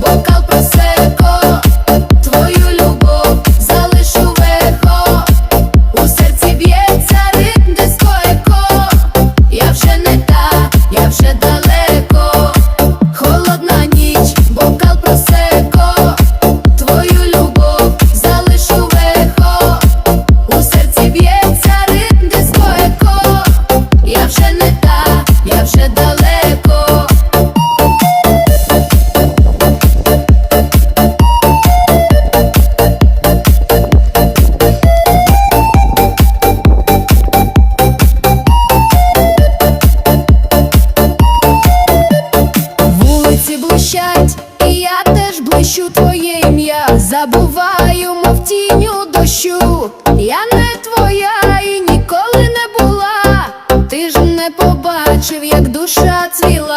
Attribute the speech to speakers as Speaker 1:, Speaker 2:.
Speaker 1: бокал просеко, твою любов залишу у серці б'ється ритм дискоеко. Я вже не та, я вже далеко, холодна ніч, бокал просеко, твою любов залишу вехо, у серці б'ється ритм дискоеко. Я вже не та, я вже далеко. Очі блищать, і я теж блищу твоє ім'я. Забуваю, мов тіню дощу. Я не твоя і ніколи не була. Ти ж не побачив, як душа цвіла.